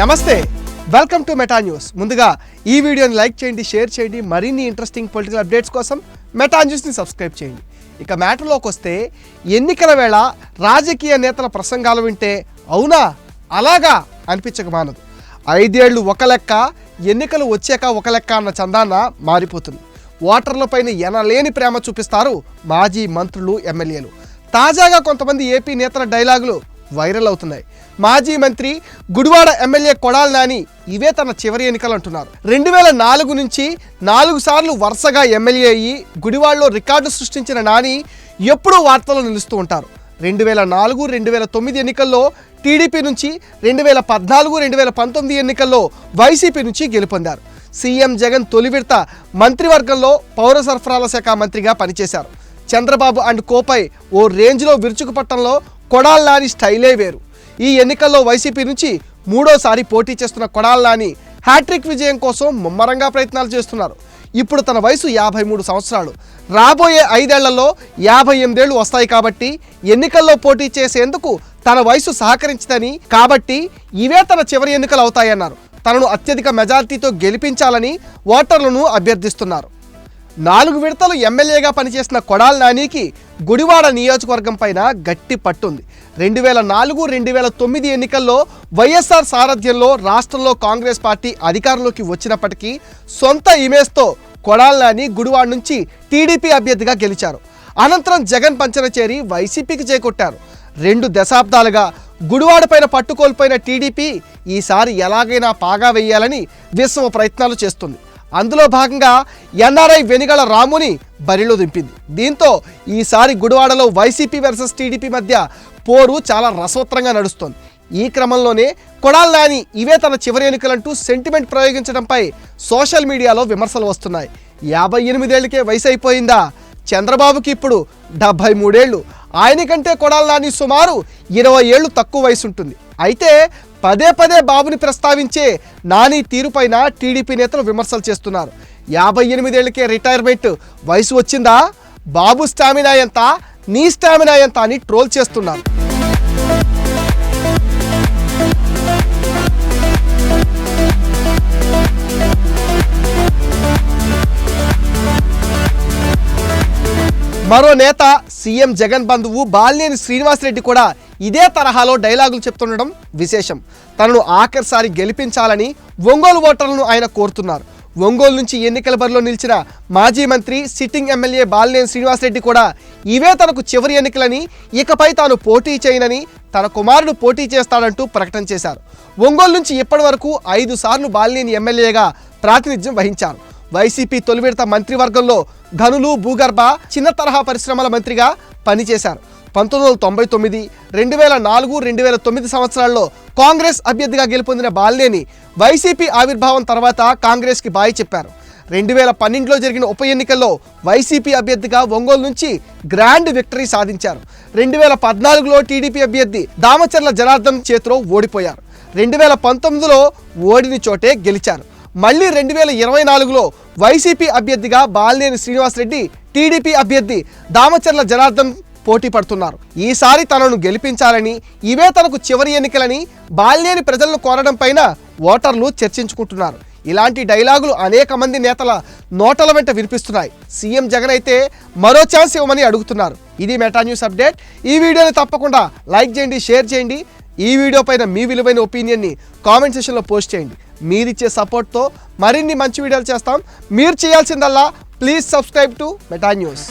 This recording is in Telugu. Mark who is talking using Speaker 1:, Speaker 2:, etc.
Speaker 1: నమస్తే. వెల్కమ్ టు మెటా న్యూస్ ముందుగా ఈ వీడియోని లైక్ చేయండి షేర్ చేయండి మరిన్ని ఇంట్రెస్టింగ్ పొలిటికల్ అప్డేట్స్ కోసం మెటా న్యూస్ని సబ్స్క్రైబ్ చేయండి. ఇక మ్యాటర్లోకి వస్తే ఎన్నికల వేళ రాజకీయ నేతల ప్రసంగాలు వింటే అవునా? అలాగా? అనిపించక మానదు. ఐదేళ్ళు ఒక లెక్క ఎన్నికలు వచ్చాక ఒక లెక్క అన్న చందాన మారిపోతుంది. ఓటర్లపైన ఎనలేని ప్రేమ చూపిస్తారు మాజీ మంత్రులు ఎమ్మెల్యేలు. తాజాగా కొంతమంది ఏపీ నేతల డైలాగులు వైరల్ అవుతున్నాయి. మాజీ మంత్రి గుడివాడ ఎమ్మెల్యే కొడాల నాని ఇవే తన చివరి ఎన్నికలు అంటున్నారు రెండు వేల నాలుగు నుంచి నాలుగు సార్లు వరుసగా ఎమ్మెల్యే అయ్యి గుడివాడలో రికార్డు సృష్టించిన నాని ఎప్పుడూ వార్తల్లో నిలుస్తూ ఉంటారు. రెండు వేల నాలుగు రెండు వేల తొమ్మిది ఎన్నికల్లో టీడీపీ నుంచి రెండు వేల పద్నాలుగు రెండు వేల పంతొమ్మిది ఎన్నికల్లో వైసీపీ నుంచి గెలుపొందారు. సీఎం జగన్ తొలి విడత మంత్రివర్గంలో పౌర సరఫరాల శాఖ మంత్రిగా పనిచేశారు. చంద్రబాబు అండ్ కోపై ఓ రేంజ్లో విరుచుకుపట్టంలో కొడాల్లాని స్టైలే వేరు. ఈ ఎన్నికల్లో వైసీపీ నుంచి మూడోసారి పోటీ చేస్తున్న కొడాల్లాని హ్యాట్రిక్ విజయం కోసం ముమ్మరంగా ప్రయత్నాలు చేస్తున్నారు. ఇప్పుడు తన వయసు యాభై మూడు సంవత్సరాలు. రాబోయే ఐదేళ్ళలో యాభై ఎనిమిదేళ్ళు వస్తాయి కాబట్టి ఎన్నికల్లో పోటీ చేసేందుకు తన వయసు సహకరించదని కాబట్టి ఇవే తన చివరి ఎన్నికలు అవుతాయన్నారు. తనను అత్యధిక మెజారిటీతో గెలిపించాలని ఓటర్లను అభ్యర్థిస్తున్నారు. నాలుగు విడతలు ఎమ్మెల్యేగా పనిచేసిన కొడాల నానికి గుడివాడ నియోజకవర్గం పైన గట్టి పట్టుంది. రెండు వేల నాలుగు రెండు వేల తొమ్మిది ఎన్నికల్లో వైఎస్ఆర్ సారథ్యంలో రాష్ట్రంలో కాంగ్రెస్ పార్టీ అధికారంలోకి వచ్చినప్పటికీ సొంత ఇమేజ్తో కొడాల నాని గుడివాడ నుంచి టీడీపీ అభ్యర్థిగా గెలిచారు. అనంతరం జగన్ పంచన చేరి వైసీపీకి చేకొట్టారు. రెండు దశాబ్దాలుగా గుడివాడపైన పట్టుకోల్పోయిన టీడీపీ ఈసారి ఎలాగైనా పాగా వేయాలని విశ్వ ప్రయత్నాలు చేస్తుంది. అందులో భాగంగా ఎన్ఆర్ఐ వెనుగల రాముని బరిలో దింపింది. దీంతో ఈసారి గుడివాడలో వైసీపీ వర్సెస్ టీడీపీ మధ్య పోరు చాలా రసవత్రంగా నడుస్తోంది. ఈ క్రమంలోనే కొడాల్ నాని ఇవే తన చివరి ఎన్నికలంటూ సెంటిమెంట్ ప్రయోగించడంపై సోషల్ మీడియాలో విమర్శలు వస్తున్నాయి. యాభై ఎనిమిదేళ్ళకే వయసు అయిపోయిందా చంద్రబాబుకి ఇప్పుడు డెబ్భై మూడేళ్ళు. ఆయన కంటే కొడాలి నాని సుమారు ఇరవై ఏళ్ళు తక్కువ వయసు ఉంటుంది అయితే పదే పదే బాబుని ప్రస్తావించే నాని తీరుపైన టీడీపీ నేతలు విమర్శలు చేస్తున్నారు. యాభై ఎనిమిదేళ్ళకే రిటైర్మెంట్ వయసు వచ్చిందా? బాబు స్టామినా ఎంత? నీ స్టామినా ఎంత అని ట్రోల్ చేస్తున్నారు. మరో నేత సీఎం జగన్ బంధువు బాలినేని శ్రీనివాసరెడ్డి కూడా ఇదే తరహాలో డైలాగులు చెప్తుండడం విశేషం. తనను ఆఖరిసారి గెలిపించాలని ఒంగోలు ఓటర్లను ఆయన కోరుతున్నారు. ఒంగోలు నుంచి ఎన్నికల బరిలో నిలిచిన మాజీ మంత్రి సిట్టింగ్ ఎమ్మెల్యే బాలినేని శ్రీనివాసరెడ్డి కూడా ఇవే తనకు చివరి ఎన్నికలని ఇకపై తాను పోటీ చేయనని తన కుమారుడు పోటీ చేస్తాడంటూ ప్రకటన చేశారు. ఒంగోలు నుంచి ఇప్పటి వరకు ఐదు సార్లు బాలినేని ఎమ్మెల్యేగా ప్రాతినిధ్యం వహించారు. వైసీపీ తొలి విడత మంత్రివర్గంలో గనులు భూగర్భ చిన్న తరహా పరిశ్రమల మంత్రిగా పనిచేశారు. పంతొమ్మిది వందల తొంభై తొమ్మిది రెండు వేల నాలుగు రెండు వేల తొమ్మిది సంవత్సరాల్లో కాంగ్రెస్ అభ్యర్థిగా గెలుపొందిన బాలినేని వైసీపీ ఆవిర్భావం తర్వాత కాంగ్రెస్కి బాయి చెప్పారు. రెండు వేల పన్నెండులో జరిగిన ఉప ఎన్నికల్లో వైసీపీ అభ్యర్థిగా ఒంగోలు నుంచి గ్రాండ్ విక్టరీ సాధించారు. రెండు వేల పద్నాలుగులో టీడీపీ అభ్యర్థి దామచర్ల జనార్దన్ చేతిలో ఓడిపోయారు. రెండు వేల పంతొమ్మిదిలో ఓడిని చోటే గెలిచారు. మళ్ళీ రెండు వేల ఇరవై నాలుగులో వైసీపీ అభ్యర్థిగా బాలినేని శ్రీనివాసరెడ్డి టీడీపీ అభ్యర్థి దామచర్ల జనార్దన్ పోటీ పడుతున్నారు. ఈసారి తనను గెలిపించాలని ఇవే తనకు చివరి ఎన్నికలని బాలినేని ప్రజలను కోరడం పైన ఓటర్లు చర్చించుకుంటున్నారు. ఇలాంటి డైలాగులు అనేక మంది నేతల నోటల వెంట వినిపిస్తున్నాయి. సీఎం జగన్ అయితే మరో ఛాన్స్ ఇవ్వమని అడుగుతున్నారు. ఇది మెటా న్యూస్ అప్డేట్. ఈ వీడియోని తప్పకుండా లైక్ చేయండి షేర్ చేయండి. ఈ వీడియో పైన మీ విలువైన ఒపీనియన్ని కామెంట్ సెషన్లో పోస్ట్ చేయండి. మీరిచ్చే సపోర్ట్తో మరిన్ని మంచి వీడియోలు చేస్తాం. మీరు చేయాల్సిందల్లా please subscribe to Meta news.